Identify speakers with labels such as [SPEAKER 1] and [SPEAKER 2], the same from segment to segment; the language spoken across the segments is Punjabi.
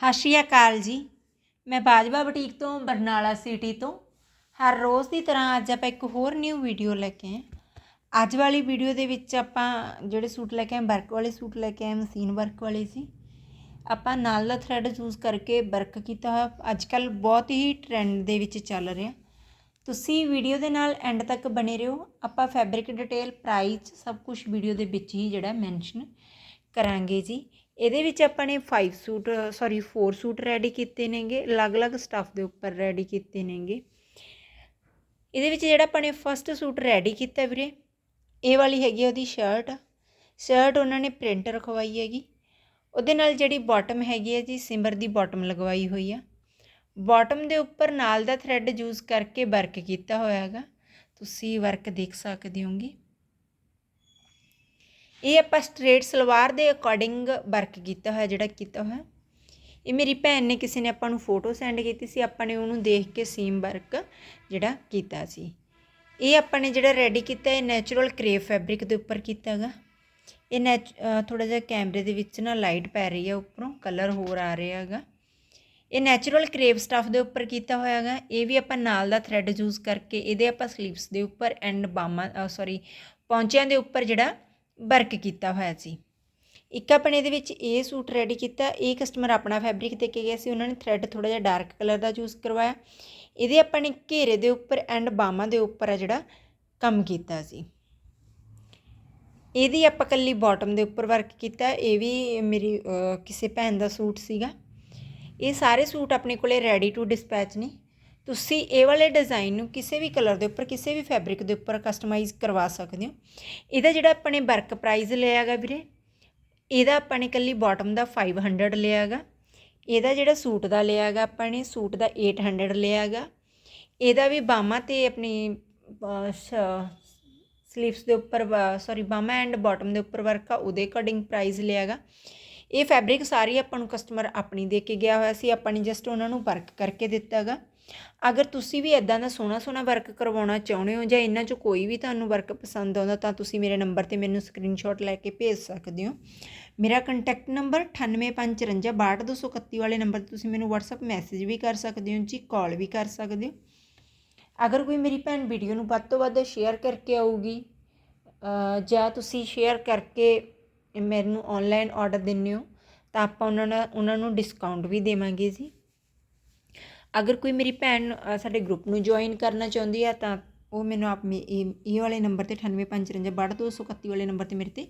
[SPEAKER 1] ਸਤਿ ਸ਼੍ਰੀ ਅਕਾਲ ਜੀ। ਮੈਂ ਬਾਜਵਾ ਬੁਟੀਕ ਤੋਂ, ਬਰਨਾਲਾ ਸਿਟੀ ਤੋਂ। ਹਰ ਰੋਜ਼ ਦੀ ਤਰ੍ਹਾਂ ਅੱਜ ਆਪਾਂ ਇੱਕ ਹੋਰ ਨਿਊ ਵੀਡੀਓ ਲੈ ਕੇ ਆਏ ਅੱਜ ਵਾਲੀ ਵੀਡੀਓ ਦੇ ਵਿੱਚ ਆਪਾਂ ਜਿਹੜੇ ਸੂਟ ਲੈ ਕੇ ਆਏ ਵਰਕ ਵਾਲੇ ਸੂਟ ਲੈ ਕੇ ਆਏ, ਮਸ਼ੀਨ ਵਰਕ ਵਾਲੇ ਸੀ। ਆਪਾਂ ਨਾਲ ਦਾ ਥਰੈਡ ਯੂਜ਼ ਕਰਕੇ ਵਰਕ ਕੀਤਾ ਹੋਇਆ। ਅੱਜ ਕੱਲ ਬਹੁਤ ਹੀ ਟ੍ਰੈਂਡ ਦੇ ਵਿੱਚ ਚੱਲ ਰਿਹਾ। ਤੁਸੀਂ ਵੀਡੀਓ ਦੇ ਨਾਲ ਐਂਡ ਤੱਕ ਬਣੇ ਰਹੋ। ਆਪਾਂ ਫੈਬਰਿਕ ਡਿਟੇਲ ਪ੍ਰਾਈਸ ਸਭ ਕੁਝ ਵੀਡੀਓ ਦੇ ਵਿੱਚ ਹੀ ਜਿਹੜਾ ਮੈਂਸ਼ਨ ਕਰਾਂਗੇ ਜੀ। ਇਹਦੇ ਵਿੱਚ ਆਪਾਂ ਨੇ 5 ਸੂਟ ਸੌਰੀ 4 ਸੂਟ ਰੈਡੀ ਕੀਤੇ ਨੇਗੇ, ਅਲੱਗ-ਅਲੱਗ ਸਟੱਫ ਦੇ ਉੱਪਰ ਰੈਡੀ ਕੀਤੇ ਨੇਗੇ। ਇਹਦੇ ਵਿੱਚ ਜਿਹੜਾ ਆਪਾਂ ਨੇ ਫਸਟ ਸੂਟ ਰੈਡੀ ਕੀਤਾ ਵੀਰੇ, ਇਹ ਵਾਲੀ ਹੈਗੀ ਆ ਉਹਦੀ ਸ਼ਰਟ ਸ਼ਰਟ ਉਹਨਾਂ ਨੇ ਪ੍ਰਿੰਟ ਰਖਵਾਈ ਹੈਗੀ। ਉਹਦੇ ਨਾਲ ਜਿਹੜੀ ਬਾਟਮ ਹੈਗੀ ਹੈ ਜੀ, ਸਿਮਰ ਦੀ ਬਾਟਮ ਲਗਵਾਈ ਹੋਈ ਆ। ਬਾਟਮ ਦੇ ਉੱਪਰ ਨਾਲ ਦਾ ਥਰੈਡ ਯੂਜ਼ ਕਰਕੇ ਵਰਕ ਕੀਤਾ ਹੋਇਆ ਹੈਗਾ। ਤੁਸੀਂ ਵਰਕ ਦੇਖ ਸਕਦੇ ਹੋਗੇ। ਇਹ ਆਪਾਂ ਸਟ੍ਰੇਟ ਸਲਵਾਰ ਦੇ ਅਕੋਰਡਿੰਗ ਵਰਕ ਕੀਤਾ ਹੋਇਆ, ਜਿਹੜਾ ਕੀਤਾ ਹੋਇਆ। ਇਹ ਮੇਰੀ ਭੈਣ ਨੇ ਕਿਸੇ ਨੇ ਆਪਾਂ ਨੂੰ ਫੋਟੋ ਸੈਂਡ ਕੀਤੀ ਸੀ, ਆਪਾਂ ਨੇ ਉਹਨੂੰ ਦੇਖ ਕੇ ਸੀਮ ਵਰਕ ਜਿਹੜਾ ਕੀਤਾ ਸੀ। ਇਹ ਆਪਾਂ ਨੇ ਜਿਹੜਾ ਰੈਡੀ ਕੀਤਾ, ਇਹ ਨੈਚੁਰਲ ਕਰੇਪ ਫੈਬਰਿਕ ਦੇ ਉੱਪਰ ਕੀਤਾ ਹੈਗਾ। ਇਹ ਨੈਚ ਥੋੜਾ ਜਿਹਾ ਕੈਮਰੇ ਦੇ ਵਿੱਚ ਨਾ ਲਾਈਟ ਪੈ ਰਹੀ ਹੈ ਉੱਪਰੋਂ ਕਲਰ ਹੋਰ ਆ ਰਿਹਾ ਹੈਗਾ। ਇਹ ਨੈਚੁਰਲ ਕਰੇਪ ਸਟਫ ਦੇ ਉੱਪਰ ਕੀਤਾ ਹੋਇਆ ਹੈਗਾ। ਇਹ ਵੀ ਆਪਾਂ ਨਾਲ ਦਾ ਥਰੈਡ ਯੂਜ਼ ਕਰਕੇ, ਇਹਦੇ ਆਪਾਂ ਸਲੀਵਸ ਦੇ ਉੱਪਰ ਐਂਡ ਬਾਮਾ ਸੌਰੀ ਪੌਂਚਿਆਂ ਦੇ ਉੱਪਰ ਜਿਹੜਾ ਵਰਕ ਕੀਤਾ ਹੋਇਆ ਸੀ। ਇੱਕ ਆਪਣੇ ਇਹਦੇ ਵਿੱਚ ਇਹ ਸੂਟ ਰੈਡੀ ਕੀਤਾ, ਇਹ ਕਸਟਮਰ ਆਪਣਾ ਫੈਬਰਿਕ ਦੇ ਕੇ ਗਿਆ ਸੀ, ਉਹਨਾਂ ਨੇ ਥਰੈਡ ਥੋੜਾ ਜਿਹਾ ਡਾਰਕ ਕਲਰ ਦਾ ਯੂਜ਼ ਕਰਵਾਇਆ। ਇਹਦੇ ਆਪਾਂ ਨੇ ਘੇਰੇ ਦੇ ਉੱਪਰ ਐਂਡ ਬਾਹਾਂ ਦੇ ਉੱਪਰ ਆ ਜਿਹੜਾ ਕੰਮ ਕੀਤਾ ਸੀ। ਇਹਦੀ ਆਪਾਂ ਕੱਲੀ ਬਾਟਮ ਦੇ ਉੱਪਰ ਵਰਕ ਕੀਤਾ, ਇਹ ਵੀ ਮੇਰੀ ਕਿਸੇ ਭੈਣ ਦਾ ਸੂਟ ਸੀਗਾ। ਇਹ ਸਾਰੇ ਸੂਟ ਆਪਣੇ ਕੋਲੇ ਰੈਡੀ ਟੂ ਡਿਸਪੈਚ ਨੇ। ਤੁਸੀਂ ਇਹ ਵਾਲੇ ਡਿਜ਼ਾਈਨ ਨੂੰ ਕਿਸੇ ਵੀ ਕਲਰ ਦੇ ਉੱਪਰ, ਕਿਸੇ ਵੀ ਫੈਬਰਿਕ ਦੇ ਉੱਪਰ ਕਸਟਮਾਈਜ਼ ਕਰਵਾ ਸਕਦੇ ਹੋ। ਇਹਦਾ ਜਿਹੜਾ ਆਪਾਂ ਨੇ ਵਰਕ ਪ੍ਰਾਈਸ ਲਿਆ ਹੈਗਾ ਵੀਰੇ, ਇਹਦਾ ਆਪਾਂ ਨੇ ਕੱਲੀ ਬਾਟਮ ਦਾ 500 ਲਿਆ ਹੈਗਾ। ਇਹਦਾ ਜਿਹੜਾ ਸੂਟ ਦਾ ਲਿਆ ਹੈਗਾ ਆਪਾਂ ਨੇ, ਸੂਟ ਦਾ 800 ਲਿਆ ਹੈਗਾ। ਇਹਦਾ ਵੀ ਬਾਹਾਂ ਤੇ ਆਪਣੀ ਸਲੀਵਸ ਦੇ ਉੱਪਰ ਸੌਰੀ ਬਾਹਾਂ ਐਂਡ ਬਾਟਮ ਦੇ ਉੱਪਰ ਵਰਕ ਆ, ਉਹਦੇ ਅਕੋਰਡਿੰਗ ਪ੍ਰਾਈਸ ਲਿਆ ਹੈਗਾ। ਇਹ ਫੈਬਰਿਕ ਸਾਰੀ ਆਪਾਂ ਨੂੰ ਕਸਟਮਰ ਆਪਣੀ ਦੇ ਕੇ ਗਿਆ ਹੋਇਆ ਸੀ, ਆਪਾਂ ਨੇ ਜਸਟ ਉਹਨਾਂ ਨੂੰ ਵਰਕ ਕਰਕੇ ਦਿੱਤਾ ਹੈਗਾ। ਅਗਰ ਤੁਸੀਂ ਵੀ ਇਦਾਂ ਦਾ ਸੋਹਣਾ ਸੋਹਣਾ ਵਰਕ ਕਰਵਾਉਣਾ ਚਾਹੁੰਦੇ ਹੋ ਜਾਂ ਇਹਨਾਂ 'ਚੋਂ ਕੋਈ ਵੀ ਤੁਹਾਨੂੰ ਵਰਕ ਪਸੰਦ ਆਉਂਦਾ, ਤਾਂ ਤੁਸੀਂ ਮੇਰੇ ਨੰਬਰ ਤੇ ਮੈਨੂੰ ਸਕਰੀਨਸ਼ਾਟ ਲੈ ਕੇ ਭੇਜ ਸਕਦੇ ਹੋ। ਮੇਰਾ ਕੰਟੈਕਟ ਨੰਬਰ 9854562231 ਵਾਲੇ ਨੰਬਰ ਤੇ ਤੁਸੀਂ ਮੈਨੂੰ WhatsApp ਮੈਸੇਜ ਵੀ ਕਰ ਸਕਦੇ ਹੋ ਜੀ ਕਾਲ ਵੀ ਕਰ ਸਕਦੇ ਹੋ। ਅਗਰ ਕੋਈ ਮੇਰੀ ਭੈਣ ਵੀਡੀਓ ਨੂੰ ਵੱਧ ਤੋਂ ਵੱਧ ਸ਼ੇਅਰ ਕਰਕੇ ਆਊਗੀ ਜਾਂ ਤੁਸੀਂ ਸ਼ੇਅਰ ਕਰਕੇ ਮੈਨੂੰ ਆਨਲਾਈਨ ਆਰਡਰ ਦਿੰਦੇ ਹੋ, ਤਾਂ ਆਪਾਂ ਉਹਨਾਂ ਨਾਲ, ਉਹਨਾਂ ਨੂੰ ਡਿਸਕਾਊਂਟ ਵੀ ਦੇਵਾਂਗੇ ਜੀ। ਅਗਰ ਕੋਈ ਮੇਰੀ ਭੈਣ ਸਾਡੇ ਗਰੁੱਪ ਨੂੰ ਜੁਆਇਨ ਕਰਨਾ ਚਾਹੁੰਦੀ ਆ, ਤਾਂ ਉਹ ਮੈਨੂੰ ਆਪ ਇਹ ਵਾਲੇ ਨੰਬਰ ਤੇ 9855623231 ਵਾਲੇ ਨੰਬਰ ਤੇ ਮੇਰੇ ਤੇ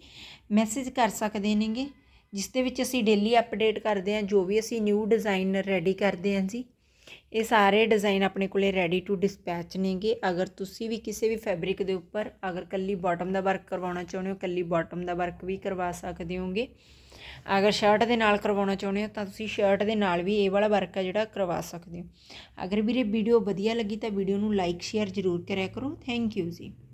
[SPEAKER 1] ਮੈਸੇਜ ਕਰ ਸਕਦੇ ਨੇਗੇ, ਜਿਸ ਦੇ ਵਿੱਚ ਅਸੀਂ ਡੇਲੀ ਅਪਡੇਟ ਕਰਦੇ ਹਾਂ ਜੋ ਵੀ ਅਸੀਂ ਨਿਊ ਡਿਜ਼ਾਈਨ ਰੈਡੀ ਕਰਦੇ ਹਾਂ ਜੀ। ਇਹ ਸਾਰੇ ਡਿਜ਼ਾਈਨ ਆਪਣੇ ਕੋਲੇ ਰੈਡੀ ਟੂ ਡਿਸਪੈਚ ਨੇਗੇ। ਅਗਰ ਤੁਸੀਂ ਵੀ ਕਿਸੇ ਵੀ ਫੈਬਰਿਕ ਦੇ ਉੱਪਰ ਅਗਰ ਕੱਲੀ ਬਾਟਮ ਦਾ ਵਰਕ ਕਰਵਾਉਣਾ ਚਾਹੁੰਦੇ ਹੋ, ਕੱਲੀ ਬਾਟਮ ਦਾ ਵਰਕ ਵੀ ਕਰਵਾ ਸਕਦੇ ਹੋਗੇ। ਅਗਰ ਸ਼ਰਟ ਦੇ ਨਾਲ ਕਰਵਾਉਣਾ ਚਾਹੁੰਦੇ ਹੋ ਤਾਂ ਤੁਸੀਂ ਸ਼ਰਟ ਦੇ ਨਾਲ ਵੀ ਇਹ ਵਾਲਾ ਵਰਕ ਆ ਜਿਹੜਾ ਕਰਵਾ ਸਕਦੇ ਹੋ। ਅਗਰ ਵੀਰੇ ਵੀਡੀਓ ਵਧੀਆ ਲੱਗੀ ਤਾਂ ਵੀਡੀਓ ਨੂੰ ਲਾਈਕ ਸ਼ੇਅਰ ਜ਼ਰੂਰ ਕਰਿਆ ਕਰੋ। ਥੈਂਕ ਯੂ ਜੀ।